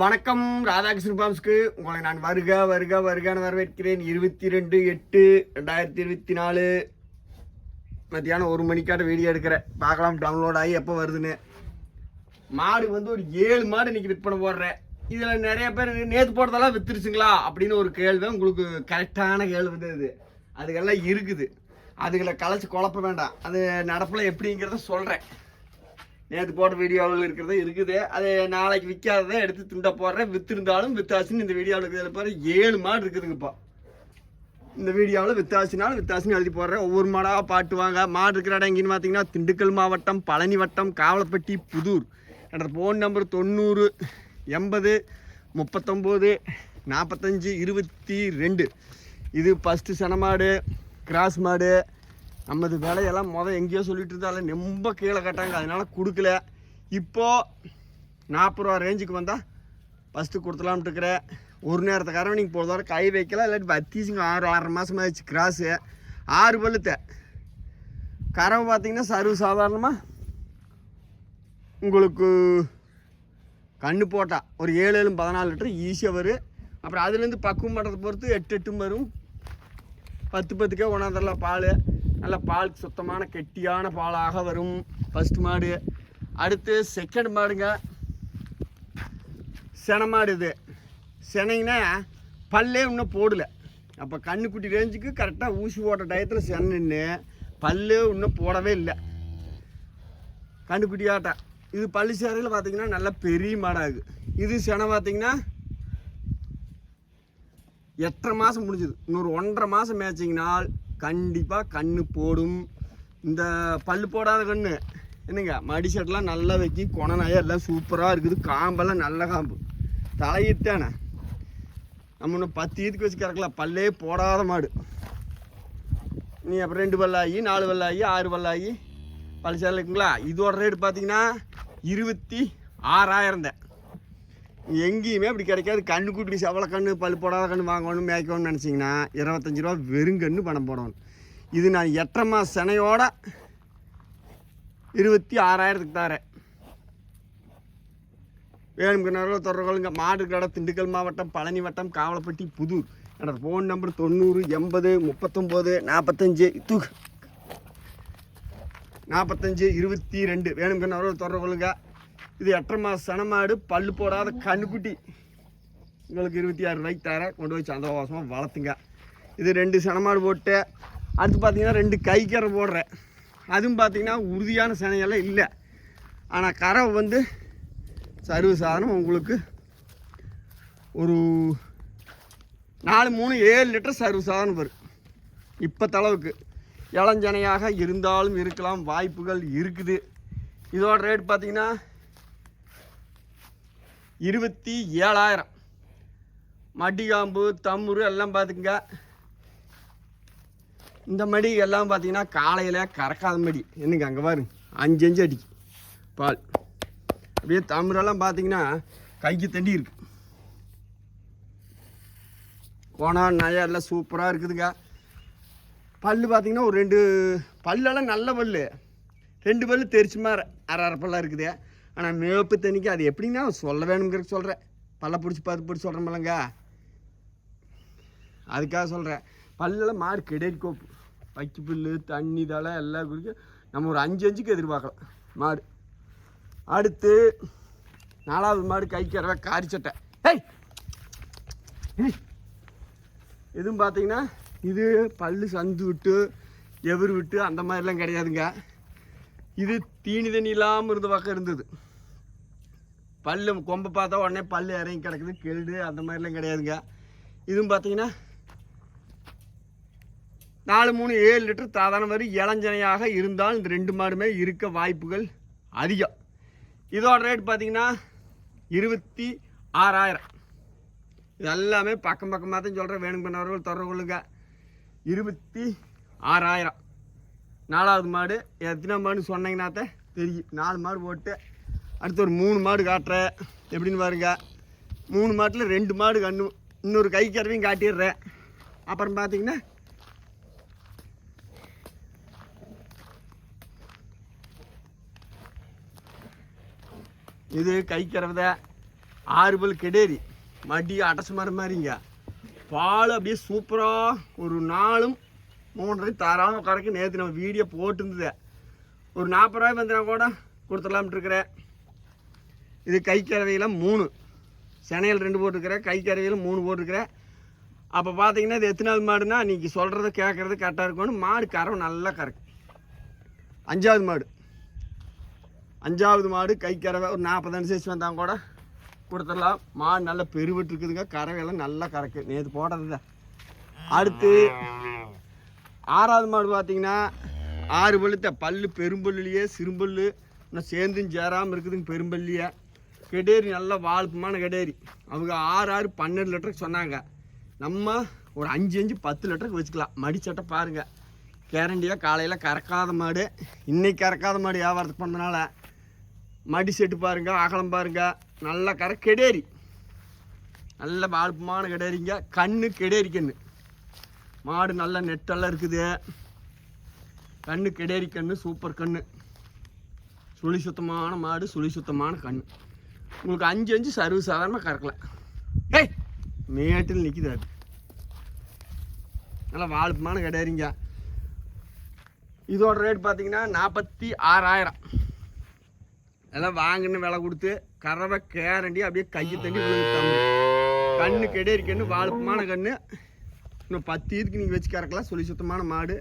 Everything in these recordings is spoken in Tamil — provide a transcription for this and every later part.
வணக்கம் ராதாகிருஷ்ணன் பாம்ஸ்க்கு உங்களை நான் வருக வருக வருகான்னு வரவேற்கிறேன். இருபத்தி ரெண்டு எட்டு ரெண்டாயிரத்தி இருபத்தி நாலு. மத்தியானம் ஒரு மணிக்காட்ட வீடியோ எடுக்கிறேன். பார்க்கலாம் டவுன்லோட் ஆகி எப்போ வருதுன்னு. மாடு வந்து ஒரு ஏழு மாடு இன்னைக்கு விற்பனை போடுறேன். இதில் நிறைய பேர் நேற்று போடுறதெல்லாம் வித்துருச்சுங்களா? அப்படின்னு ஒரு கேள்வி உங்களுக்கு கரெக்டான கேள்வி தான் இது. அதுக்கெல்லாம் இருக்குது. அதுகளை கலைச்சி குழப்ப வேண்டாம். அது நடப்பில் எப்படிங்கிறத சொல்கிறேன் நேற்று போட்ட வீடியோவில் இருக்கிறது இருக்குது. அது நாளைக்கு விற்காததை எடுத்து துண்டை போடுறேன். விற்றுருந்தாலும் வித்தாசின்னு இந்த வீடியோவில் இருக்கிறதுல பாரு ஏழு மாடு இருக்குதுங்கப்பா. இந்த வீடியோவில் வித்தாசினாலும் வித்தாசின்னு எழுதி போடுறேன். ஒவ்வொரு மாடாக பாட்டுவாங்க மாடு இருக்கிற இடம் எங்கேன்னு பார்த்தீங்கன்னா திண்டுக்கல் மாவட்டம் பழனி வட்டம் காவலப்பட்டி புதூர். என்ற ஃபோன் நம்பர் தொண்ணூறு எண்பது முப்பத்தொம்போது நாற்பத்தஞ்சு இருபத்தி ரெண்டு. இது ஃபஸ்ட்டு சனமாடு கிராஸ் மாடு நமது விலையெல்லாம் மொதல் எங்கேயோ சொல்லிட்டு இருந்தாலும் ரொம்ப கீழே கட்டாங்க அதனால் கொடுக்கல. இப்போது நாற்பது ரூபா ரேஞ்சுக்கு வந்தால் ஃபஸ்ட்டு கொடுத்துலாம்ட்டு இருக்கிறேன் ஒரு நேரத்துக்காரன் நீங்கள் போகிறதோட கை வைக்கலாம் இல்லாட்டி பத்தீஸுங்க ஆறு ஆறு மாதம் ஆயிடுச்சு கிராஸு ஆறு பழுத்த கறவை பார்த்திங்கன்னா சர்வ சாதாரணமாக உங்களுக்கு கண்ணு போட்டால் ஒரு ஏழு ஏழு பதினாலு லிட்டர் ஈஸியாக வரும். அப்புறம் அதுலேருந்து பக்குவம் பண்ணுறதை பொறுத்து எட்டு எட்டும் வரும். பத்து பத்துக்கே கொண்டாந்துடலாம் பால். நல்ல பால் சுத்தமான கெட்டியான பாலாக வரும். ஃபஸ்ட் மாடு. அடுத்து செகண்ட் மாடுங்க. சென மாடு இது. செனைங்கன்னா பல்லே இன்னும் போடல. அப்போ கண்ணுக்குட்டி ரேஞ்சுக்கு கரெக்டாக ஊசி போட்ட டயத்தில் சென்னு பல்லே இன்னும் போடவே இல்லை. கண்ணுக்குட்டி ஆட்டம் இது பள்ளி சேரையில் பார்த்தீங்கன்னா நல்ல பெரிய மாடாகுது இது. செனை பார்த்தீங்கன்னா எட்டரை மாதம் முடிஞ்சுது. இன்னொரு ஒன்றரை மாதம் மேய்ச்சிங்கனால் கண்டிப்பாக கண்ணு போடும். இந்த பல் போடாத கண்ணு. என்னங்க மடி செட்டெலாம் நல்லா வைக்கி கொணநாயம் எல்லாம் சூப்பராக இருக்குது. காம்பெல்லாம் நல்ல காம்பு. தலையிட்டானே. நம்ம இன்னும் பத்து இதுக்கு வச்சு கறக்கலாம். பல்லே போடாத மாடு. நீ அப்புறம் ரெண்டு பல்லாகி நாலு பல்லாகி ஆறு பல்லாகி பல் இருக்குங்களா? இதோட ரேட் பார்த்தீங்கன்னா இருபத்தி ஆறாயிரம் தான். எங்கேயுமே அப்படி கிடைக்காது. கண்ணு குட்டி செவல கண்ணு பல் போடாத கண்ணு வாங்கணும் மேய்க்கணும்னு நினச்சிங்கன்னா இருபத்தஞ்சி ரூபா வெறும் கண்ணு பணம் போடணும். இது நான் எட்டரை மாத செனையோட இருபத்தி ஆறாயிரத்துக்கு தரேன். வேணுங்கிறனால தொடர்புகளுங்க மாடு கடை திண்டுக்கல் மாவட்டம் பழனி வட்டம் காவலப்பட்டி புதூர். என்னோட ஃபோன் நம்பர் தொண்ணூறு எண்பது முப்பத்தொம்போது நாற்பத்தஞ்சு தூ. நாற்பத்தஞ்சு இருபத்தி ரெண்டு. வேணுங்கிறனால தொடர்புகளுங்க இது எட்டரை மாதம் சனமாடு பல்லு போடாத கண்ணுக்குட்டி. உங்களுக்கு இருபத்தி ஆறு ரூபாய்க்கு தர கொண்டு போய் சந்தோஷமாக வளர்த்துங்க. இது ரெண்டு சனமாடு போட்டு அடுத்து பார்த்தீங்கன்னா ரெண்டு கைக்கரை போடுறேன். அதுவும் பார்த்தீங்கன்னா உறுதியான சனையெல்லாம் இல்லை. ஆனால் கறவை வந்து சர்வ சாதனம் உங்களுக்கு ஒரு நாலு மூணு ஏழு லிட்டர் சர்வ சாதனம் வரும். இப்போ தளவுக்கு இளஞ்சனையாக இருந்தாலும் இருக்கலாம் வாய்ப்புகள் இருக்குது. இதோட ரேட் பார்த்திங்கன்னா இருபத்தி ஏழாயிரம். மடிகாம்பு தம்முரு எல்லாம் பார்த்துக்குங்க. இந்த மடி எல்லாம் பார்த்தீங்கன்னா காலையில் கறக்காத மடி. என்னங்க அங்கே பாருங்க அஞ்சு அஞ்சு அடிக்கு. பால். அப்படியே தமுரெல்லாம் பார்த்தீங்கன்னா கைக்கு தண்டி இருக்கு. கோணா நயா எல்லாம் சூப்பராக இருக்குதுங்க. பல்லு பார்த்தீங்கன்னா ஒரு ரெண்டு பல்லெல்லாம் நல்ல பல்லு. ரெண்டு பல்லு தெரிச்சு மாதிரி அரை அரை பல்லாக இருக்குது. ஆனால் மேப்பு தண்ணிக்கு அது எப்படின்னா சொல்ல வேணுங்கிற சொல்கிறேன் பல்ல பிடிச்சி பார்த்து பிடிச்சி சொல்கிறேன் அதுக்காக சொல்கிறேன் பல்லெல்லாம் மாடு கிடையாது கோப்பு. வைக்கு புல்லு தண்ணி தலை எல்லாம் குடிக்க நம்ம ஒரு அஞ்சு அஞ்சுக்கு எதிர்பார்க்கலாம். மாடு. அடுத்து நாலாவது மாடு கைக்கிறவ காரி சட்டை. ஹேய்! இதுவும் பார்த்தீங்கன்னா இது பல்லு சந்து விட்டு எவர் விட்டு அந்த மாதிரிலாம் கிடையாதுங்க. இது தீனி தண்ணி இல்லாமல் இருந்த பக்கம் இருந்தது. பல்லு கொம்பை பார்த்தா உடனே பல் இறங்கி கிடக்குது. கெழுடு அந்த மாதிரிலாம் கிடையாதுங்க. இதுவும் பார்த்தீங்கன்னா நாலு மூணு ஏழு லிட்டர் சாதாரண மாதிரி இளஞ்சனையாக இருந்தால் இந்த ரெண்டு மாடுமே இருக்க வாய்ப்புகள் அதிகம். இதோட ரேட் பார்த்தீங்கன்னா இருபத்தி ஆறாயிரம். இது எல்லாமே பக்கம் பக்கமாக தான் சொல்கிறேன் வேணும் பண்ணவர்கள் தொடர்பு கொள்ளுங்க. இருபத்தி ஆறாயிரம். நாலாவது மாடு. எத்தனை மாடு சொன்னீங்கன்னாத்த தெரியும். நாலு மாடு போட்டு அடுத்து ஒரு மூணு மாடு காட்டுறேன். எப்படின்னு பாருங்க. மூணு மாட்டில் ரெண்டு மாடு கண்ணு இன்னொரு கை கறவையும் காட்டிடுறேன். அப்புறம் பார்த்தீங்கன்னா இது கை கறவை ஆறு பல் கெடேரி. மடி அடைச்ச மாதிரி மாதிரிங்க. பால் அப்படியே சூப்பராக ஒரு நாளும் மூன்றரை தாராளம் கறக்கு நேற்று நம்ம வீடியோ போட்டுருந்தது. ஒரு நாற்பது ரூபாய் வந்துனா கூட கொடுத்துடலாம்னு இருக்கிறேன் இது கை கறவையில் மூணு. சென்னையில் ரெண்டு போட்டிருக்கிறேன் கை கறவையில் மூணு போட்டிருக்கிறேன் அப்போ பார்த்தீங்கன்னா இது எத்தனை நாள் மாடுனா இன்றைக்கி சொல்கிறது கேட்குறது கரெக்டாக இருக்கும்னு மாடு கறவை நல்லா கறக்கு. அஞ்சாவது மாடு. அஞ்சாவது மாடு கை கறவை ஒரு நாற்பது அனுசரிச்சு வந்தாங்க கூட கொடுத்துடலாம். மாடு நல்லா பெருவிட்டு இருக்குதுங்க. கறவையெல்லாம் நல்லா கறக்கு. நேற்று போடுறது அடுத்து ஆறாவது மாடு பார்த்தீங்கன்னா ஆறு பழுத்த பல்லு பெரும்பல்லுலையே சிறும்பல்லு இன்னும் சேர்ந்தும் சேராமல் இருக்குதுங்க பெரும்பல்லியே கெடேரி நல்ல வாழ்ப்புமான கெடேரி. அவங்க ஆறு ஆறு பன்னெண்டு லிட்டருக்கு சொன்னாங்க. நம்ம ஒரு அஞ்சு அஞ்சு பத்து லிட்டருக்கு வச்சுக்கலாம். மடிச்சட்டை பாருங்கள் கேரண்டியாக காலையில் கறக்காத மாடு. இன்றைக்கி கறக்காத மாடு வியாபாரத்துக்கு பண்ணனால மடி செட்டு பாருங்க அகலம் பாருங்க. நல்லா கரை கெடேரி. நல்ல வாழ்ப்புமான கெடேரிங்க. கண்ணு கெடேரி கண்ணு. மாடு நல்ல நெட்டெல்லாம் இருக்குது. கண்ணு கெடேரி கண்ணு சூப்பர் கண்ணு. சுழி சுத்தமான மாடு சுழி சுத்தமான கண்ணு. உங்களுக்கு அஞ்சு அஞ்சு சர்வீஸ் சாதாரணமாக கறக்கலாம். ஏய் மேட்டில் நிற்குது அது. நல்லா வாழ்ப்புமான கிடையாதுங்க இதோட ரேட் பார்த்தீங்கன்னா நாற்பத்தி ஆறாயிரம். எல்லாம் வாங்கின விலை கொடுத்து கறவை கேரண்டி அப்படியே கையை தண்ணி கண்ணு கெடேரி கண்ணு வாழ்ப்புமான கண்ணு. இன்னும் பத்து இதுக்கு நீங்கள் வச்சு கறக்கலாம். சொல்லி சுத்தமான மாடு.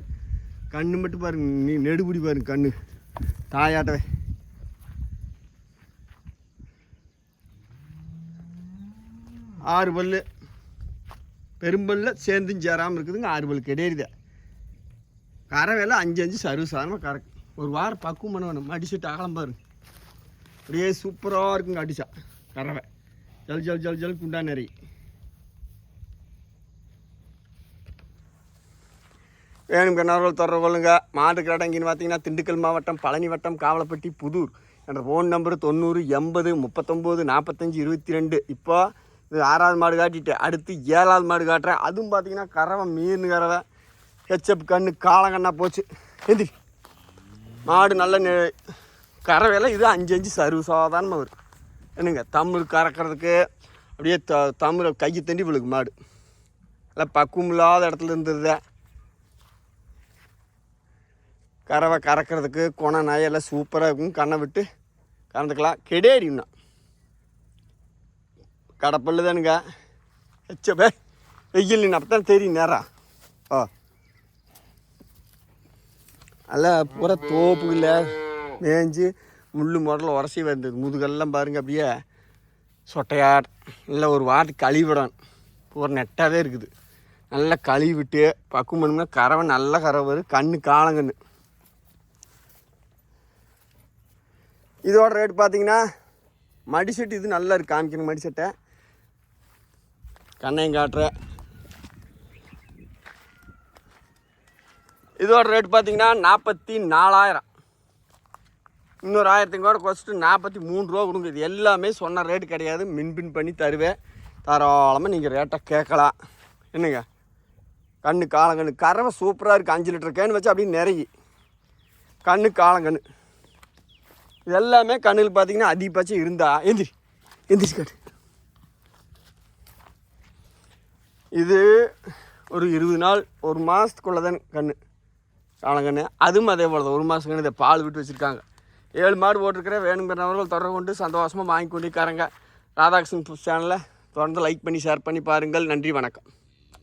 கண்ணு மட்டும் பாருங்க. நீ நெடுபுடி பாருங்க கண்ணு. தாயாட்டவே. ஆறு பல்லு. பெரும்பல்ல சேர்ந்தும் சேராமல் இருக்குதுங்க. ஆறு பல்லு கிடையாது கறவையில் அஞ்சு அஞ்சு சர்வசாதாரணமாக கறக்கு ஒரு வாரம் பக்குவம் பண்ண வேணும் அடிச்சுட்டு அகலம் பாருங்க. அப்படியே சூப்பராக இருக்குங்க அடிச்சா. கறவை. ஜல் ஜல் ஜல் ஜல் குண்டா நிறைய வேணும் கண்ணார்கள் தொடர்புகளுங்க மாட்டு கடங்கின்னு பார்த்தீங்கன்னா திண்டுக்கல் மாவட்டம் பழனி வட்டம் காவலப்பட்டி புதூர். என்ற ஃபோன் நம்பர் தொண்ணூறு எண்பது முப்பத்தொம்போது நாற்பத்தஞ்சு இருபத்தி ரெண்டு இப்போ இது ஆறாவது மாடு காட்டிட்டு அடுத்து ஏழாவது மாடு காட்டுறேன். அதுவும் பார்த்தீங்கன்னா கறவை மீன் கறவை. ஹெச்எப் கண்ணு காலங்கண்ணா போச்சு. எந்திரி. மாடு நல்ல நெ கறவையெல்லாம் இது அஞ்சு அஞ்சு சர்வ சாதாரணமாக வரும். என்னங்க தமிழ் கறக்கிறதுக்கு அப்படியே த தமிழை கையை தண்டி விழுக்கு மாடு. எல்லாம் பக்குவம் இல்லாத இடத்துல இருந்தது. கறவை கறக்கிறதுக்கு குண நயெல்லாம் சூப்பராக இருக்கும். கண்ணை விட்டு கறந்துக்கலாம். கெடேரின்னா கடப்பல்லு தானுங்க. எச்சப்பே வெயில் நீ அப்போ தான் தெரியும் நேரம் ஓ அல்ல பூரா தோப்புல மேய்ஞ்சி முள் முதல்ல உரசி வந்தது. முதுகெல்லாம் பாருங்க அப்படியே சொட்டையார் இல்லை ஒரு வாட்டி கழுவிடணும் பூரா நெட்டாகவே இருக்குது. நல்லா கழுவி விட்டு பக்குவம் பண்ணோம்னா கறவை நல்ல கறவை. வரும் கண்ணு காலங்கண்ணு. இதோட ரேட் பார்த்தீங்கன்னா மடி செட்டு இது நல்லா இருக்கு. காமிக்கணும் மடி செட்டை கண்ணையும் காட்டுறேன். இதோட ரேட் பார்த்தீங்கன்னா நாற்பத்தி நாலாயிரம் இன்னொரு ஆயிரத்தையும் கூட குறைச்சிட்டு நாற்பத்தி மூணு ரூபா கொடுங்க. இது எல்லாமே சொன்ன ரேட் கிடையாது. மின்பின் பண்ணி தருவேன். தாராளமாக நீங்கள் ரேட்டை கேட்கலாம். என்னங்க? கண்ணு காலங்கண்ணு. கறவை சூப்பராக இருக்குது அஞ்சு லிட்டர் கேன் வச்சு அப்படியே நிறைய கண்ணு காலங்கண்ணு. இது எல்லாமே கண்ணில் பார்த்தீங்கன்னா அதிகபட்சம் இருந்தா. எந்திரி எந்திரிச்சு காட்டு. இது ஒரு இருபது நாள் ஒரு மாதத்துக்குள்ளே தான் கன்று காலங்கன்று அதுவும் அதே போல் தான் ஒரு மாதம் கன்று இதை பால் விட்டு வச்சுருக்காங்க. ஏழு மாடு போட்டிருக்கிற வேணுங்கிறவர்கள் தொடர்பு கொண்டு சந்தோஷமாக வாங்கி கொண்டிருக்காரங்க ராதாகிருஷ்ணன் சேனலை தொடர்ந்து லைக் பண்ணி ஷேர் பண்ணி பாருங்கள். நன்றி வணக்கம்.